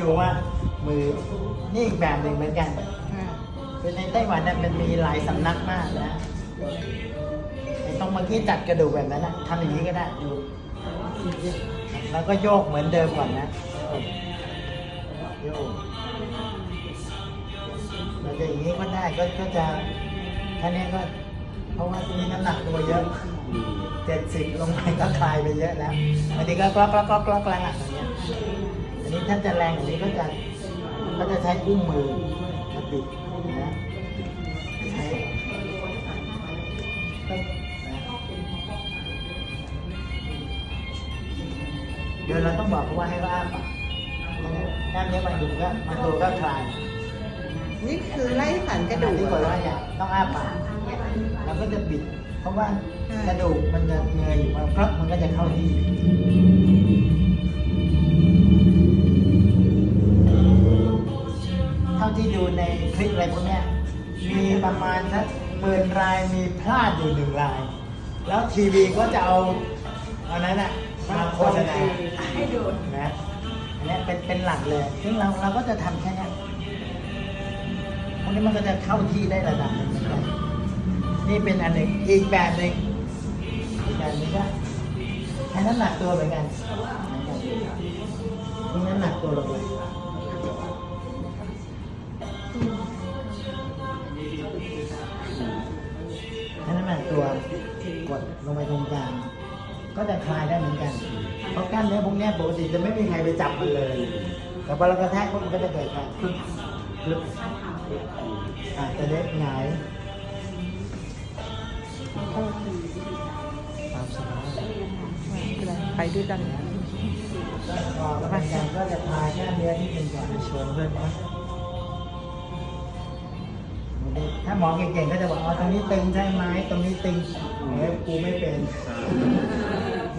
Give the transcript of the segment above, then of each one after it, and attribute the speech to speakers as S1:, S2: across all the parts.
S1: ดูว่ามือนี่อีกแบบหนึ่งเหมือนกันคือในไต้หวันเนี่ยมันมีหลายสำนักมากนะไอ้ตรงเมื่อกี้จัดกระดูกแบบนั้นนะทำอย่างนี้ก็ได้ดู แล้วก็โยกเหมือนเดิมก่อนนะโยกเราจะอย่างนี้ก็ได้ก็ก็จะแค่นี้ก็เพราะว่ามีน้ำหนักตัวเยอะเจ็ดสิบลงไปก็คลายไปเยอะแล้วอันนี้ก็กล็อกกล็อกกล็อกกล็อกแล้วอะอย่างเงี้ยอั นนี้ถ้าจะแรงอย่างนี้ก็จะก็จะใช้อุ้งมือมาบิดนะใช่ตึ๊บนะเดี๋ยวเราต้องบอกเขาว่าให้เขาอ้าปากกล้ามเนื้อบางจุดก็บางตัวก็คลาย
S2: นี่คือไล่สันกระดูก
S1: ที่บอกว่าอย่าต้องอ้าปากเราก็จะบิด เพราะว่ากระดูกมันจะเงยอยู่มันครับมันก็จะเข้าที่ ท่าที่ดูในคลิปอะไรพวกเนี้ยมีประมาณสักหมื่นรายมีพลาดอยู่หนึ่งราย แล้วทีวีก็จะเอาเอานั้นอะมาโฆษณา
S2: ให้ดู
S1: นะอันเนี้ยเป็นเป็นหลักเลย ซึ่งเราเราก็จะทำแค่นี้พวกนี้มันก็จะเข้าที่ได้ระดับหนึ่งเหมือนกันนี่เป็นอันหนึ่งอีกแบบหนึ่งอีกแบบหนึงก็ให้น้ำหนักตัวเหมือนกันนี่น้ำหนักตัวลงไปใตัวกดลงไปตรงกลาง ก็จะคลายได้เหมือนกัน เพราะกล้ามเนื้อพวกเนี้ยปกติจะไม่มีใครไปจับมันเลย แต่พอเรากระแทกปุ๊บมันก็จะเกิดการคลึบคลึบอาจจะได้หงายตามสบาย
S2: ไปด้วยกัน
S1: พอแล้วมันการก็จะคลายกล้ามเนื้อที่เป็นการชวนเพื่อนนะาหมอเก่งๆก็จะบอกอ๋อตรงนี้ตึงใช่ไหมตรงนี้ตึงเฮ้ยกูไม่เป็น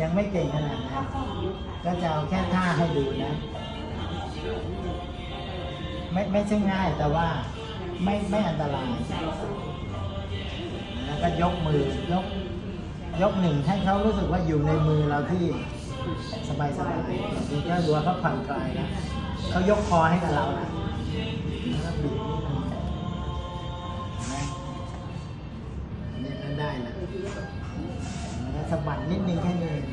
S1: ยังไม่เก่งขนาดนั้นก็จะเอาแค่ท่าให้ดูนะ ไม่ไม่ใช่ง่ายแต่ว่าไม่ไม่อันตรายแล้วก็ยกมือยกยกหนึ่งให้เขารู้สึกว่าอยู่ในมือเราที่สบายสบายนี่ก็ดูว่าเขาผ่อนคลายนะเขายกคอให้กับเรานะแล้วก็บิด ได้นะแล้วก็สะบัดนิดนึงแค่นี้เอง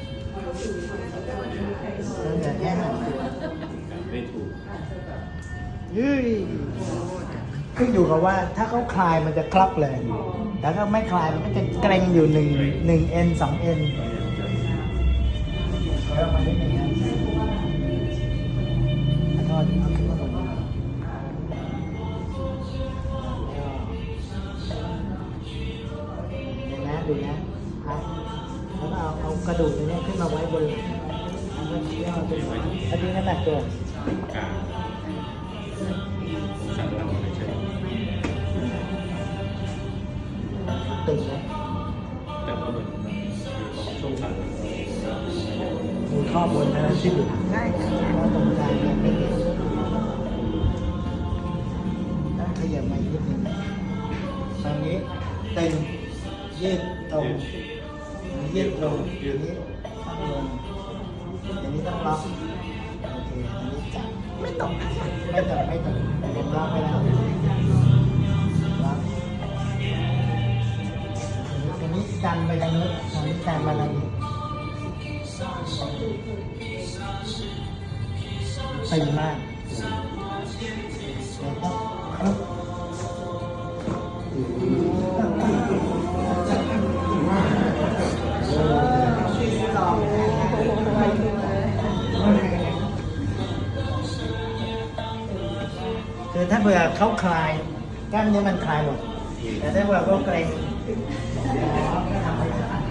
S1: แล้วเหลือแค่หันตัว
S3: ไม่ถูก
S1: ยืยขึ้นอยู่กับว่าถ้าเขาคลายมันจะคลับเลยแต่ถ้าไม่คลายมันก็จะเกร็งอยู่หนึ่งหนึ่งเอ็นสองเอ็น ลาง
S3: สั่งหลังไม่ใช่
S1: ตึงนะ
S3: แต่ว่ามันมันช่วงขา
S1: มีข้อบนนะที่อยู่
S2: ได้ค่ะ
S1: แล้วตรงกลางเนี่ยเป็นต้องขยับมาอีกนิดนึงตอนนี้ตึง ยืดตรงยืดตรงอย่างนี้ตั้งลงอย่างนี้ต้องล็อกโอเคอันนี้จับ
S2: ไม่ตก
S1: ไม่ตกไม่ตกผมล็อกไปแล้วล็อกอันนี้ดันไปทางนู้นอันนี้ดันมาทางนี้ตึงมากแล้วก็ครับ คือถ้าเผื่อเขาคลายกล้ามเนื้อมันคลายหมดแต่ถ้าเผื่อเขาเกรงหมอก็ทำให้ขาด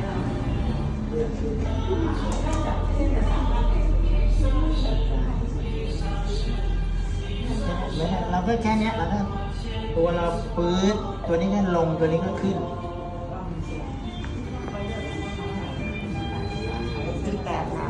S1: เราก็แค่เนี้ยเราก็ตัวเราปื๊ดตัวนี้ก็ลงตัวนี้ก็ขึ้น
S2: แตกค่ะ